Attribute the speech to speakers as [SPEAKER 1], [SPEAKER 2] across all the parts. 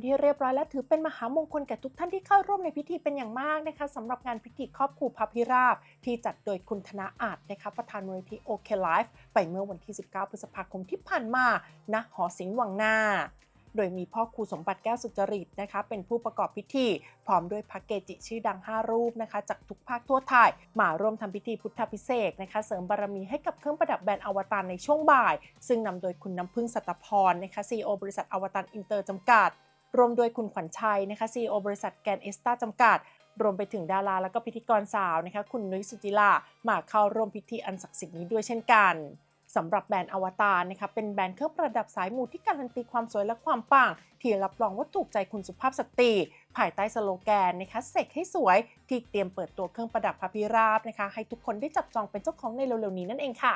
[SPEAKER 1] เป็นที่เรียบร้อยและถือเป็นมหามงคลแก่ทุกท่านที่เข้าร่วมในพิธีเป็นอย่างมากนะคะสำหรับงานพิธีครอบครูพระพิราบ ที่จัดโดยคุณธนาอาจนะคะประธานมูลนิธิโอเคไลฟ์ไปเมื่อวันที่ 19 พฤษภาคมที่ผ่านมาณหอศิลป์วังหน้าโดยมีพ่อครูสมบัติแก้วสุจริตนะคะ เป็นผู้ประกอบพิธี พร้อมด้วยพระเกจิชื่อดัง 5 รูปนะคะ จากทุกภาคทั่วไทย มาร่วมทำพิธีพุทธพิเศษกนะคะ เสริมบารมีให้กับเครื่องประดับแบรนด์อวตารในช่วงบ่าย ซึ่งนำโดยคุณน้ำพึ่งสัตพรนะคะ CEO บริษัทอวตารอินเตอร์จำกัด รวมโดยคุณขวัญชัยนะคะ CEO บริษัทแกนเอสตาจำกัด รวมไปถึงดาราและก็พิธีกรสาวนะคะคุณนุ้ยสุจิลามาเข้าร่วมพิธีอันศักดิ์สิทธิ์นี้ด้วยเช่นกันสำหรับแบรนด์อวตารนะคะเป็นแบรนด์เครื่องประดับสายมูที่การันตีความสวยและความปัง ที่รับรองว่าถูกใจคุณสุภาพสตรี ภายใต้สโลแกนนะคะเสกให้สวย ที่เตรียมเปิดตัวเครื่องประดับพระพิราบนะคะให้ทุกคนได้จับจองเป็นเจ้าของในเร็วๆนี้นั่นเองค่ะ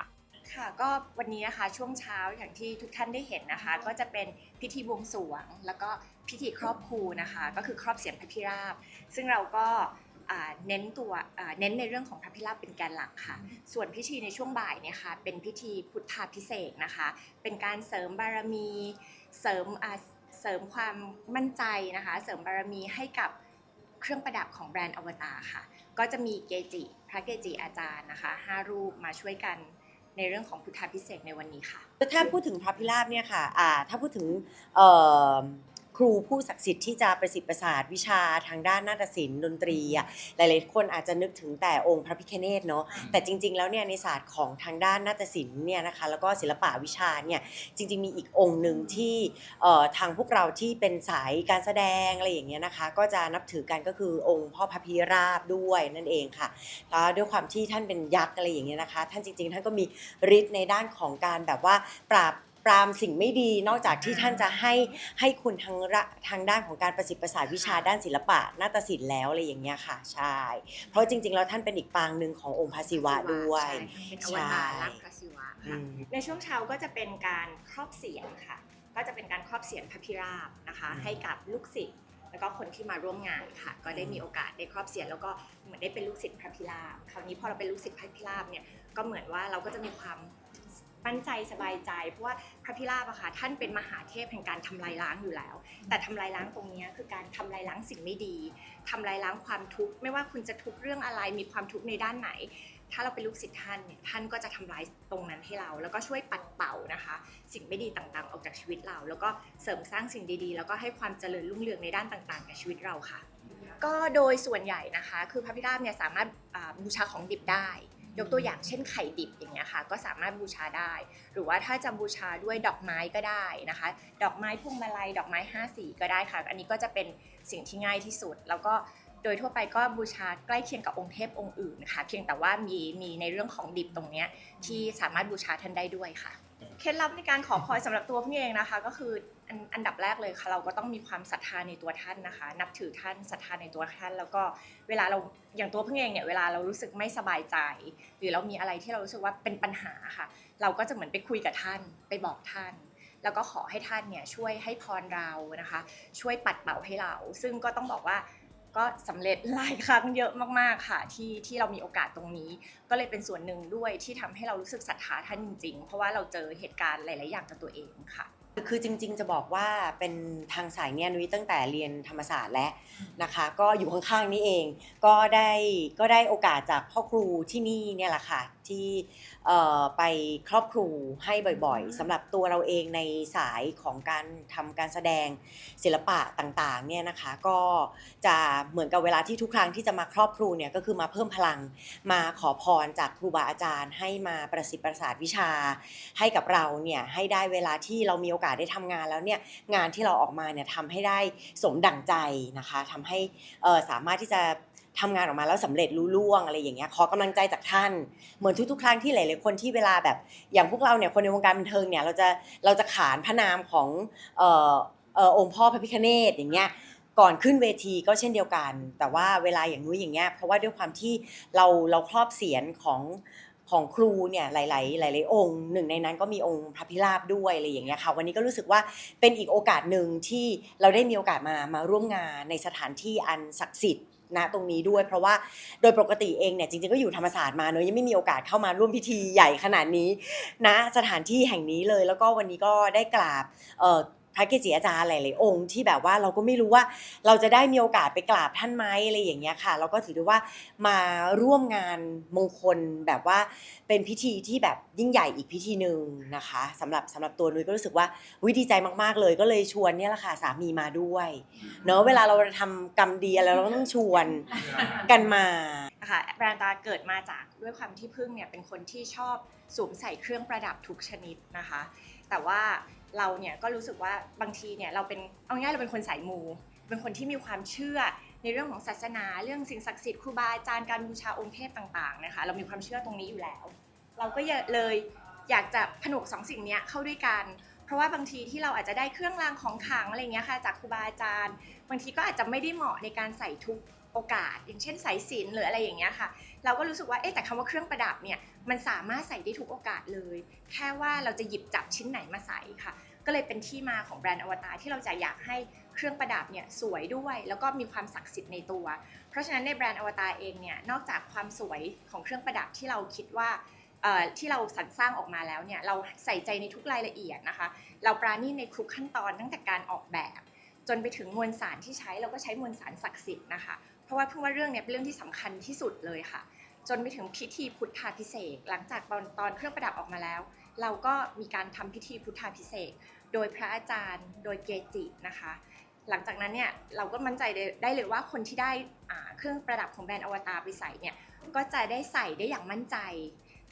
[SPEAKER 2] ค่ะก็วันนี้นะคะช่วงเช้าอย่างที่ทุกท่านได้เห็นนะคะ ก็จะเป็นพิธีบวงสรวง แล้วก็พิธีครอบครูนะคะ ก็คือครอบเสียนพระพิราบ ซึ่งเราก็เน้นตัวเน้นในเรื่องของพระพิราบเป็นแกนหลักค่ะ ส่วนพิธีในช่วงบ่ายเนี่ยค่ะเป็นพิธีพุทธาพิเศษนะคะ เป็นการเสริมบารมีเสริมเสริมความมั่นใจนะคะ เสริมบารมีให้กับเครื่องประดับของแบรนด์อวตารค่ะ ก็จะมีเกจิ พระเกจิอาจารย์นะคะห้ารูปมาช่วยกัน ในเรื่องของพุทธาพิเศษในวันนี้ค่ะ
[SPEAKER 3] ถ้าพูดถึงพระพิราบเนี่ยค่ะอ่าถ้าพูดถึงเอ่อ ครูผู้ศักดิ์สิทธิ์ที่จะประสิทธิ์ประสาทวิชาทางด้านนาฏศิลป์ดนตรีอะหลายๆคนอาจจะนึกถึงแต่องค์พระพิฆเนศเนาะแต่จริง ๆ แล้วเนี่ยในศาสตร์ของทางด้านนาฏศิลป์เนี่ยนะคะแล้วก็ศิลปะวิชาเนี่ยจริง ๆ มีอีกองค์หนึ่งที่เอ่อทางพวกเราที่เป็นสายการแสดงอะไรอย่างเงี้ยนะคะก็จะนับถือกันก็คือองค์พ่อพระพิราบด้วยนั่นเองค่ะแล้วด้วยความที่ท่านเป็นยักษ์อะไรอย่างเงี้ยนะคะ ท่านจริง ๆ ท่านก็มีฤทธิ์ในด้านของการแบบว่าปราบ ปรามสิ่งไม่ดี นอกจากที่ท่านจะให้ให้คุณทางระทางด้านของการประสิทธิ์ประสาทวิชาด้านศิลปะนาฏศิลป์แล้วอะไรอย่างเงี้ยค่ะใช่เพราะจริง ๆ แล้วท่านเป็นอีกปางหนึ่งขององค์พระศิวะด้วย
[SPEAKER 2] ใช่เป็นอวตารรักพระศิวะ
[SPEAKER 3] อื
[SPEAKER 2] ค่ะ
[SPEAKER 3] ม
[SPEAKER 2] ในช่วงเช้าก็จะเป็นการครอบเสียงค่ะ ก็จะเป็นการครอบเสียงพระพิราบนะคะ
[SPEAKER 3] อืม
[SPEAKER 2] ให้กับลูกศิษย์แล้วก็คนที่มาร่วมงานค่ะ ก็ได้
[SPEAKER 3] อืม
[SPEAKER 2] มีโอกาสได้ครอบเสียงแล้วก็เหมือนได้เป็นลูกศิษย์พระพิราบคราวนี้พอเราเป็นลูกศิษย์พระพิราบเนี่ยก็เหมือนว่าเราก็จะมีความ มั่นใจสบายใจ เพราะว่าพระพิราบอะค่ะท่านเป็นมหาเทพแห่งการทำลายล้างอยู่แล้ว แต่ทำลายล้างตรงนี้คือการทำลายล้างสิ่งไม่ดีทำลายล้างความทุกข์ไม่ว่าคุณจะทุกข์เรื่องอะไรมีความทุกข์ในด้านไหน ถ้าเราเป็นลูกศิษย์ท่านเนี่ยท่านก็จะทำลายตรงนั้นให้เรา แล้วก็ช่วยปัดเป่านะคะ สิ่งไม่ดีต่างๆ ออกจากชีวิตเรา แล้วก็เสริมสร้างสิ่งดีๆ แล้วก็ให้ความเจริญรุ่งเรืองในด้านต่างๆกับชีวิตเราค่ะ ก็โดยส่วนใหญ่นะคะ คือพระพิราบเนี่ยสามารถบูชาของดิบได้ ยกตัวอย่างเช่นไข่ดิบอย่างเงี้ยค่ะก็สามารถบูชาได้ หรือว่าถ้าจะบูชาด้วยดอกไม้ก็ได้นะคะ ดอกไม้พวงมาลัยดอกไม้ห้าสีก็ได้ค่ะ อันนี้ก็จะเป็นสิ่งที่ง่ายที่สุด แล้วก็โดยทั่วไปก็บูชาใกล้เคียงกับองค์เทพองค์อื่นนะคะเพียงแต่ว่ามีมีในเรื่องของดิบตรงเนี้ยที่สามารถบูชาท่านได้ด้วยค่ะ เคล็ดลับในการขอพรสำหรับตัวพี่เองนะคะ ก็คืออันอันดับแรกเลยค่ะ เราก็ต้องมีความศรัทธาในตัวท่านนะคะ นับถือท่านศรัทธาในตัวท่าน แล้วก็เวลาเราอย่างตัวพี่เองเนี่ยเวลาเรารู้สึกไม่สบายใจ หรือเรามีอะไรที่เรารู้สึกว่าเป็นปัญหาค่ะ เราก็จะเหมือนไปคุยกับท่านไปบอกท่าน แล้วก็ขอให้ท่านเนี่ยช่วยให้พรเรานะคะ ช่วยปัดเป่าให้เรา ซึ่งก็ต้องบอกว่า ก็สำเร็จหลายครั้งเยอะมากๆค่ะที่ที่เรามีโอกาสตรงนี้ ก็เลยเป็นส่วนหนึ่งด้วยที่ทำให้เรารู้สึกศรัทธาท่านจริงๆ เพราะว่าเราเจอเหตุการณ์หลาย ๆ อย่างกับตัวเองค่ะ
[SPEAKER 3] คือจริง ๆ จะบอกว่าเป็นทางสายเนี่ยนุ้ยตั้งแต่เรียนธรรมศาสตร์แล้วนะคะ ก็อยู่ข้างๆนี่เอง ก็ได้ก็ได้โอกาสจากพ่อครูที่นี่เนี่ยแหละค่ะ ที่เอ่อไปครอบครูให้บ่อยๆสำหรับตัวเราเองในสายของการทำการแสดงศิลปะต่างๆเนี่ยนะคะก็จะเหมือนกับเวลาที่ทุกครั้งที่จะมาครอบครูเนี่ยก็คือมาเพิ่มพลังมาขอพรจากครูบาอาจารย์ ให้มาประสิทธิ์ประสาทวิชา ให้กับเราเนี่ยให้ได้เวลาที่เรามีโอกาสได้ทำงานแล้วเนี่ยงานที่เราออกมาเนี่ยทำให้ได้สมดั่งใจนะคะทำให้เอ่อสามารถที่จะ ทำงานออกมาแล้วสำเร็จรุ่ล่วงอะไรอย่างเงี้ยขอกำลังใจจากท่าน เหมือนทุกๆ ครั้งที่หลายๆคนที่เวลาแบบ อย่างพวกเราเนี่ยคนในวงการบันเทิงเนี่ยเราจะเราจะขานพระนามของเอ่อเอ่อองค์พ่อพระพิฆเนศอย่างเงี้ยก่อนขึ้นเวทีก็เช่นเดียวกัน แต่ว่าเวลาอย่างนู้นอย่างเงี้ยเพราะว่าด้วยความที่เราเราครอบเสียนของของครูเนี่ยหลาย ๆ หลาย ๆ องค์หนึ่งในนั้นก็มีองค์พระพิราบด้วยอะไรอย่างเงี้ยค่ะวันนี้ก็รู้สึกว่าเป็นอีกโอกาสหนึ่งที่เราได้มีโอกาสมามาร่วมงานในสถานที่อันศักดิ์สิทธิ์ ณตรงนี้ด้วย เพราะว่าโดยปกติเองเนี่ยจริงๆก็อยู่ธรรมศาสตร์มาเนอะยังไม่มีโอกาสเข้ามาร่วมพิธีใหญ่ขนาดนี้นะสถานที่แห่งนี้เลย แล้วก็วันนี้ก็ได้กราบ พระเกจิอาจารย์หลายๆองค์ที่แบบว่าเราก็ไม่รู้ว่าเราจะได้มีโอกาสไปกราบท่านไหมอะไรอย่างเงี้ยค่ะ เราก็ถือได้ว่ามาร่วมงานมงคลแบบว่าเป็นพิธีที่แบบยิ่งใหญ่อีกพิธีหนึ่งนะคะสำหรับสำหรับตัวนุ้ยก็รู้สึกว่าวิดีใจมากๆเลย ก็เลยชวนเนี่ยแหละค่ะสามีมาด้วยเนอะเวลาเราทำกรรมดีอะไรเราก็ต้องชวนกันมา
[SPEAKER 2] ค่ะแบรนด์ตาเกิดมาจากด้วยความที่พึ่งเนี่ยเป็นคนที่ชอบสวมใส่เครื่องประดับทุกชนิดนะคะ แต่ว่า เราเนี่ยก็รู้สึกว่าบางทีเนี่ยเราเป็นเอาง่ายเราเป็นคนสายมู เป็นคนที่มีความเชื่อในเรื่องของศาสนา เรื่องสิ่งศักดิ์สิทธิ์ครูบาอาจารย์การบูชาองค์เทพต่างๆนะคะเรามีความเชื่อตรงนี้อยู่แล้ว เราก็เลยอยากจะผนวกสองสิ่งเนี้ยเข้าด้วยกัน เพราะว่าบางทีที่เราอาจจะได้เครื่องรางของขลังอะไรเงี้ยค่ะจากครูบาอาจารย์ บางทีก็อาจจะไม่ได้เหมาะในการใส่ทุก โอกาส อย่างเช่นสายสินหรืออะไรอย่างเงี้ยค่ะ เราก็รู้สึกว่าเอ๊ะแต่คำว่าเครื่องประดับเนี่ยมันสามารถใส่ได้ทุกโอกาสเลย แค่ว่าเราจะหยิบจับชิ้นไหนมาใส่ค่ะ ก็เลยเป็นที่มาของแบรนด์อวตารที่เราจะอยากให้เครื่องประดับเนี่ยสวยด้วย แล้วก็มีความศักดิ์สิทธิ์ในตัว เพราะฉะนั้นในแบรนด์อวตารเองเนี่ยนอกจากความสวยของเครื่องประดับที่เราคิดว่าที่เราสรรสร้างออกมาแล้วเนี่ยเราใส่ใจในทุกรายละเอียดนะคะ เราปราณีในทุกขั้นตอนตั้งแต่การออกแบบ จนไปถึงมวลสารที่ใช้เราก็ใช้มวลสารศักดิ์สิทธิ์นะคะ เพราะว่าเพิ่งว่าเรื่องเนี้ยเป็นเรื่องที่สำคัญที่สุดเลยค่ะ จนไปถึงพิธีพุทธาพิเศษ หลังจากตอนตอนเครื่องประดับออกมาแล้ว เราก็มีการทำพิธีพุทธาพิเศษ โดยพระอาจารย์ โดยเกจินะคะ หลังจากนั้นเนี่ยเราก็มั่นใจได้เลยว่าคนที่ได้เครื่องประดับของแบรนด์อวตารไปใส่เนี่ยก็จะได้ใส่ได้อย่างมั่นใจ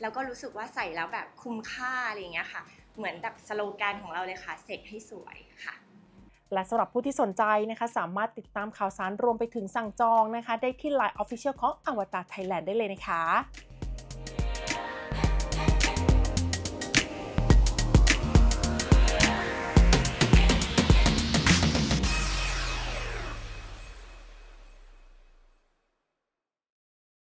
[SPEAKER 2] แล้วก็รู้สึกว่าใส่แล้วแบบคุ้มค่าอะไรอย่างเงี้ยค่ะ เหมือนแบบสโลแกนของเราเลยค่ะเสกให้สวยค่ะ
[SPEAKER 1] และสำหรับผู้ที่สนใจนะคะสามารถติดตามข่าวสารรวมไปถึงสั่งจองนะคะ ได้ที่ Line Official ของ Avatar Thailand ได้เลยนะคะ